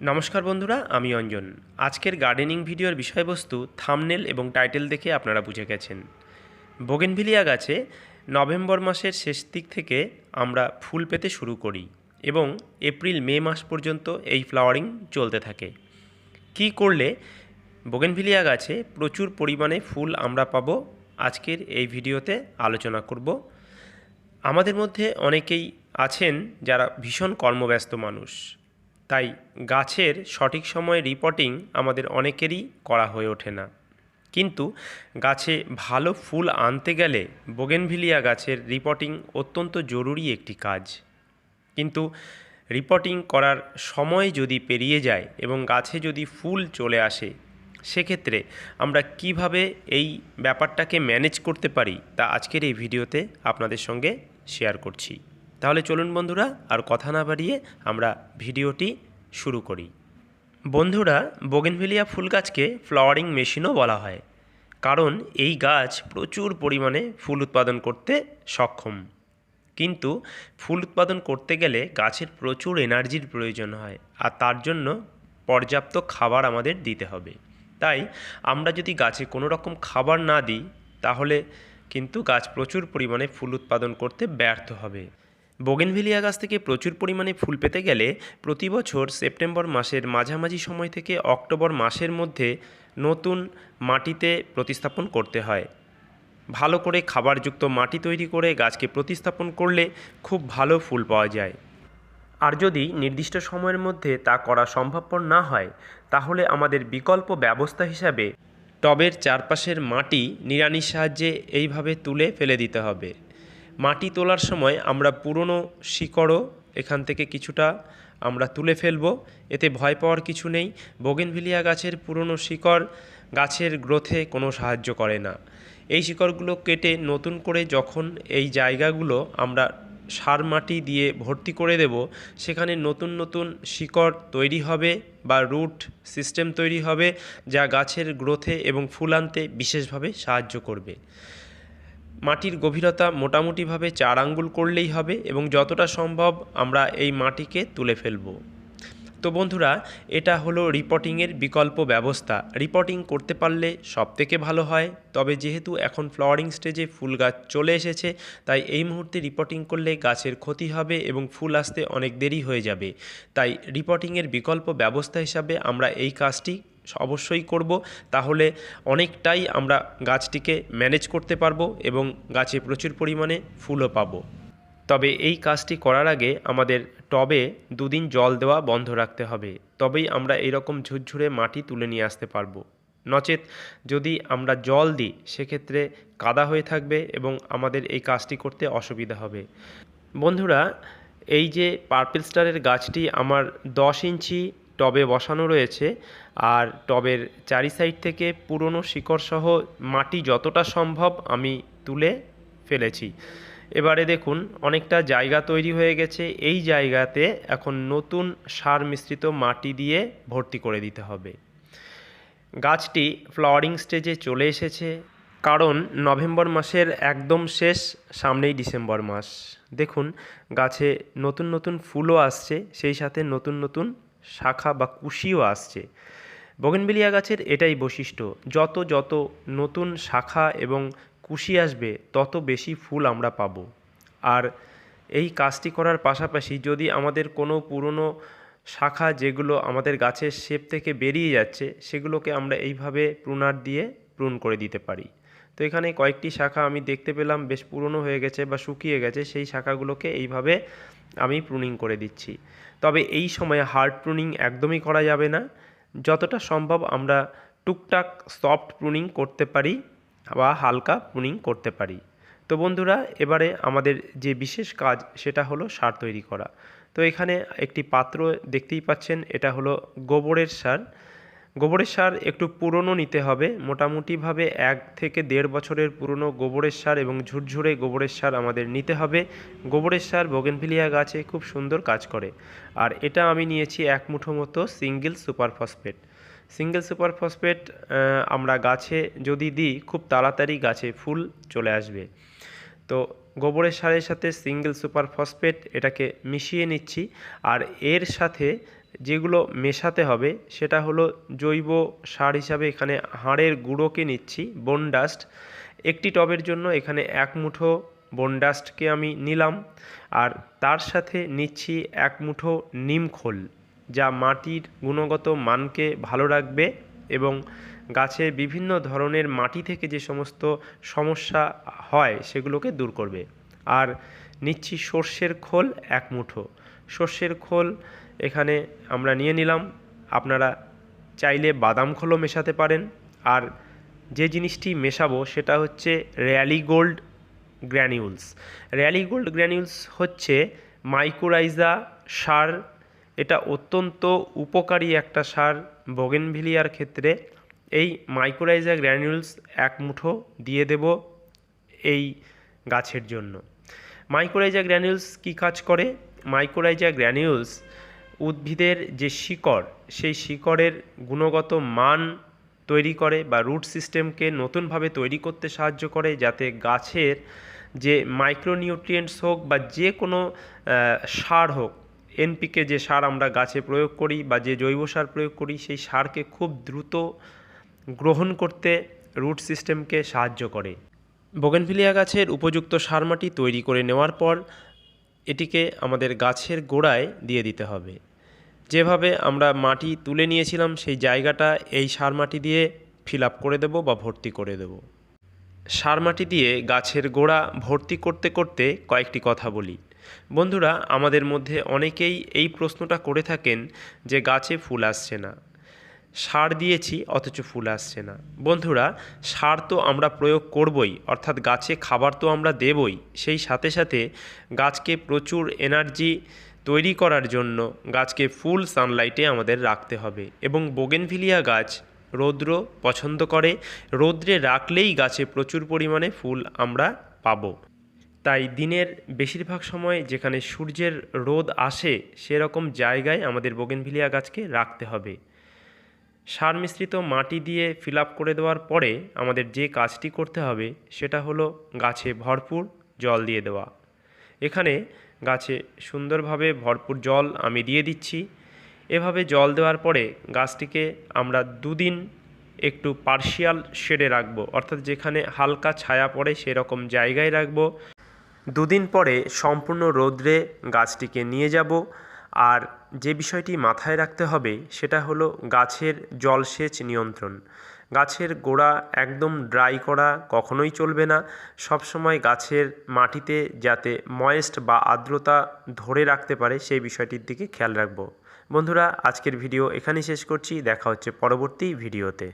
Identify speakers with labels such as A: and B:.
A: নমস্কার বন্ধুরা, আমি অঞ্জন। আজকের গার্ডেনিং ভিডিওর বিষয়বস্তু থামনেল এবং টাইটেল দেখে আপনারা বুঝে গেছেন। বোগেনভিলিয়া গাছে নভেম্বর মাসের শেষ দিক থেকে আমরা ফুল পেতে শুরু করি এবং এপ্রিল, মে মাস পর্যন্ত এই ফ্লাওয়ারিং চলতে থাকে। কি করলে বোগেনভিলিয়া গাছে প্রচুর পরিমাণে ফুল আমরা পাবো, আজকের এই ভিডিওতে আলোচনা করব। আমাদের মধ্যে অনেকেই আছেন যারা ভীষণ কর্মব্যস্ত মানুষ। তাই গাছের সঠিক সময়ে রিপোর্টিং আমাদের অনেকেরই করা হয়ে ওঠে না। কিন্তু গাছে ভালো ফুল আনতে গেলে বোগেনভিলিয়া গাছের রিপোর্টিং অত্যন্ত জরুরি একটি কাজ। কিন্তু রিপোর্টিং করার সময় যদি পেরিয়ে যায় এবং গাছে যদি ফুল চলে আসে, সেক্ষেত্রে আমরা কীভাবে এই ব্যাপারটাকে ম্যানেজ করতে পারি তা আজকের এই ভিডিওতে আপনাদের সঙ্গে শেয়ার করছি। তাহলে চলুন বন্ধুরা, আর কথা না বাড়িয়ে আমরা ভিডিওটি শুরু করি। বন্ধুরা, বোগেনভেলিয়া ফুল গাছকে ফ্লাওয়ারিং মেশিনও বলা হয়, কারণ এই গাছ প্রচুর পরিমাণে ফুল উৎপাদন করতে সক্ষম। কিন্তু ফুল উৎপাদন করতে গেলে গাছের প্রচুর এনার্জির প্রয়োজন হয়, আর তার জন্য পর্যাপ্ত খাবার আমাদের দিতে হবে। তাই আমরা যদি গাছে কোনো রকম খাবার না দিই, তাহলে কিন্তু গাছ প্রচুর পরিমাণে ফুল উৎপাদন করতে ব্যর্থ হবে। বোগেনভিলিয়া গাছ থেকে প্রচুর পরিমাণে ফুল পেতে গেলে প্রতি বছর সেপ্টেম্বর মাসের মাঝামাঝি সময় থেকে অক্টোবর মাসের মধ্যে নতুন মাটিতে প্রতিস্থাপন করতে হয়। ভালো করে খাবারযুক্ত মাটি তৈরি করে গাছকে প্রতিস্থাপন করলে খুব ভালো ফুল পাওয়া যায়। আর যদি নির্দিষ্ট সময়ের মধ্যে তা করা সম্ভবপর না হয়, তাহলে আমাদের বিকল্প ব্যবস্থা হিসাবে টবের চারপাশের মাটি নিড়ানির সাহায্যে এইভাবে তুলে ফেলে দিতে হবে। মাটি তোলার সময় আমরা পুরনো শিকড়ও এখান থেকে কিছুটা আমরা তুলে ফেলব। এতে ভয় পাওয়ার কিছু নেই। বগেনভিলিয়া গাছের পুরনো শিকড় গাছের গ্রোথে কোনো সাহায্য করে না। এই শিকড়গুলো কেটে নতুন করে যখন এই জায়গাগুলো আমরা সার মাটি দিয়ে ভর্তি করে দেব, সেখানে নতুন নতুন শিকড় তৈরি হবে বা রুট সিস্টেম তৈরি হবে, যা গাছের গ্রোথে এবং ফুল আনতে বিশেষভাবে সাহায্য করবে। মাটির গভীরতা মোটামুটিভাবে চার আঙ্গুল করলেই হবে এবং যতটা সম্ভব আমরা এই মাটিকে তুলে ফেলব। তো বন্ধুরা, এটা হলো রিপোর্টিংয়ের বিকল্প ব্যবস্থা। রিপোর্টিং করতে পারলে সব থেকে ভালো হয়, তবে যেহেতু এখন ফ্লাওয়ারিং স্টেজে ফুল গাছ চলে এসেছে, তাই এই মুহূর্তে রিপোর্টিং করলে গাছের ক্ষতি হবে এবং ফুল আসতে অনেক দেরি হয়ে যাবে। তাই রিপোর্টিংয়ের বিকল্প ব্যবস্থা হিসাবে আমরা এই কাজটি অবশ্যই করব, তাহলে অনেকটাই আমরা গাছটিকে ম্যানেজ করতে পারব এবং গাছে প্রচুর পরিমাণে ফুলও পাবো। তবে এই কাজটি করার আগে আমাদের টবে দুদিন জল দেওয়া বন্ধ রাখতে হবে, তবেই আমরা এরকম ঝুরঝুরে মাটি তুলে নিয়ে আসতে পারব। নচেত যদি আমরা জল দিই, সেক্ষেত্রে কাদা হয়ে থাকবে এবং আমাদের এই কাজটি করতে অসুবিধা হবে। বন্ধুরা, এই যে পার্পেল স্টারের গাছটি আমার দশ ইঞ্চি টবে বসানো রয়েছে আর টবের চারি সাইড থেকে পুরনো শিকড়সহ মাটি যতটা সম্ভব আমি তুলে ফেলেছি। এবারে দেখুন, অনেকটা জায়গা তৈরি হয়ে গেছে। এই জায়গাতে এখন নতুন সার মিশ্রিত মাটি দিয়ে ভর্তি করে দিতে হবে। গাছটি ফ্লাওয়ারিং স্টেজে চলে এসেছে, কারণ নভেম্বর মাসের একদম শেষ, সামনেই ডিসেম্বর মাস। দেখুন, গাছে নতুন নতুন ফুলও আসছে, সেই সাথে নতুন নতুন শাখা বা কুশিও আসছে। বগেনবেলিয়া গাছের এটাই বৈশিষ্ট্য, যত যত নতুন শাখা এবং কুশি আসবে, তত বেশি ফুল আমরা পাবো। আর এই কাজটি করার পাশাপাশি যদি আমাদের কোনো পুরনো শাখা যেগুলো আমাদের গাছের শেপ থেকে বেরিয়ে যাচ্ছে, সেগুলোকে আমরা এইভাবে প্রুনার দিয়ে প্রুন করে দিতে পারি। তো এখানে কয়েকটি শাখা আমি দেখতে পেলাম, বেশ পুরনো হয়ে গেছে বা শুকিয়ে গেছে, সেই শাখাগুলোকে এইভাবে আমি প্রুনিং করে দিচ্ছি। তবে এই সময়ে হার্ড প্রুনিং একদমই করা যাবে না। যতটা সম্ভব আমরা টুকটাক সফট প্রুনিং করতে পারি বা হালকা প্রুনিং করতে পারি। তো বন্ধুরা, এবারে আমাদের যে বিশেষ কাজ, সেটা হলো সার তৈরি করা। তো এখানে একটি পাত্র দেখতেই পাচ্ছেন, এটা হলো গোবরের সার। গোবরের সার একটু পুরনো নিতে হবে। মোটামুটিভাবে এক থেকে দেড় বছরের পুরনো গোবরের সার এবং ঝুরঝুরে গোবরের সার আমাদের নিতে হবে। গোবরের সার বোগেনভিলিয়া গাছে খুব সুন্দর কাজ করে। আর এটা আমি নিয়েছি এক মুঠো মতো single super phosphate. Single super phosphate আমরা গাছে যদি দিই, খুব তাড়াতাড়ি গাছে ফুল চলে আসবে। তো গোবরের সারের সাথে সিঙ্গেল সুপার ফসফেট এটাকে মিশিয়ে নিচ্ছি। আর এর সাথে যেগুলো মেশাতে হবে, সেটা হলো জৈব সার হিসাবে এখানে হাড়ের গুঁড়োকে নিচ্ছি বোন ডাস্ট একটি টবের জন্য এখানে এক মুঠো বোন ডাস্টকে আমি নিলাম, আর তার সাথে নিচ্ছি এক মুঠো নিমখোল যা মাটির গুণগত মানকে ভালো রাখবে এবং গাছের বিভিন্ন ধরনের মাটি থেকে যে সমস্ত সমস্যা হয়, সেগুলোকে দূর করবে। আর নিচ্ছি সর্ষের খোল এক মুঠো। সর্ষের খোল এখানে আমরা নিয়ে নিলাম। আপনারা চাইলে বাদাম খোলও মেশাতে পারেন। আর যে জিনিসটি মেশাবো সেটা হচ্ছে rally gold granules. Rally gold granules হচ্ছে মাইক্রোরাইজা সার। এটা অত্যন্ত উপকারী একটা সার বোগেনভিলিয়ার ক্ষেত্রে। এই মাইক্রোরাইজা গ্র্যানিউলস এক মুঠো দিয়ে দেব এই গাছের জন্য। মাইক্রোরাইজা গ্র্যানিউলস কী কাজ করে? মাইক্রোরাইজা গ্র্যানিউলস উদ্ভিদের যে শিকড়, সেই শিকড়ের গুণগত মান তৈরি করে বা রুট সিস্টেমকে নতুনভাবে তৈরি করতে সাহায্য করে যাতে গাছের যে মাইক্রোনিউট্রিয়েন্টস হোক বা যে কোনো সার হোক এনপিকে যে সার আমরা গাছে প্রয়োগ করি বা যে জৈব সার প্রয়োগ করি, সেই সারকে খুব দ্রুত গ্রহণ করতে রুট সিস্টেমকে সাহায্য করে। বোগেনভিলিয়া গাছের উপযুক্ত সার মাটি তৈরি করে নেওয়ার পর এটিকে আমাদের গাছের গোড়ায় দিয়ে দিতে হবে। যেভাবে আমরা মাটি তুলে নিয়েছিলাম, সেই জায়গাটা এই সার মাটি দিয়ে ফিল আপ করে দেবো বা ভর্তি করে দেবো। সার মাটি দিয়ে গাছের গোড়া ভর্তি করতে করতে কয়েকটি কথা বলি। বন্ধুরা, আমাদের মধ্যে অনেকেই এই প্রশ্নটা করে থাকেন যে গাছে ফুল আসছে না। সার দিয়েছি, অথচ ফুল আসছে না। বন্ধুরা, সার তো আমরা প্রয়োগ করবই, অর্থাৎ গাছে খাবার তো আমরা দেবই। সেই সাথে সাথে গাছকে প্রচুর এনার্জি তৈরি করার জন্য গাছকে ফুল সানলাইটে আমাদের রাখতে হবে। এবং বোগেনভিলিয়া গাছ রৌদ্র পছন্দ করে, রৌদ্রে রাখলেই গাছে প্রচুর পরিমাণে ফুল আমরা পাবো। তাই দিনের বেশিরভাগ সময় যেখানে সূর্যের রোদ আসে, সেরকম জায়গায় আমাদের বোগেনভিলিয়া গাছকে রাখতে হবে। সার মিশ্রিত মাটি দিয়ে ফিল করে দেওয়ার পরে আমাদের যে কাজটি করতে হবে সেটা হলো গাছে ভরপুর জল দিয়ে দেওয়া। এখানে গাছে সুন্দরভাবে ভরপুর জল আমি দিয়ে দিচ্ছি। এভাবে জল দেওয়ার পরে গাছটিকে আমরা দুদিন একটু পার্শিয়াল শেডে রাখব, অর্থাৎ যেখানে হালকা ছায়া পড়ে সেরকম জায়গায় রাখব। দুদিন পরে সম্পূর্ণ রৌদ্রে গাছটিকে নিয়ে যাব আর যে বিষয়টি মাথায় রাখতে হবে সেটা হলো গাছের জলসেচ নিয়ন্ত্রণ। গাছের গোড়া একদম ড্রাই করা কখনোই চলবে না। সব সময় গাছের মাটিতে যাতে ময়েস্ট বা আর্দ্রতা ধরে রাখতে পারে সেই বিষয়টির দিকে খেয়াল রাখব। বন্ধুরা, আজকের ভিডিও এখানেই শেষ করছি। দেখা হচ্ছে পরবর্তী ভিডিওতে।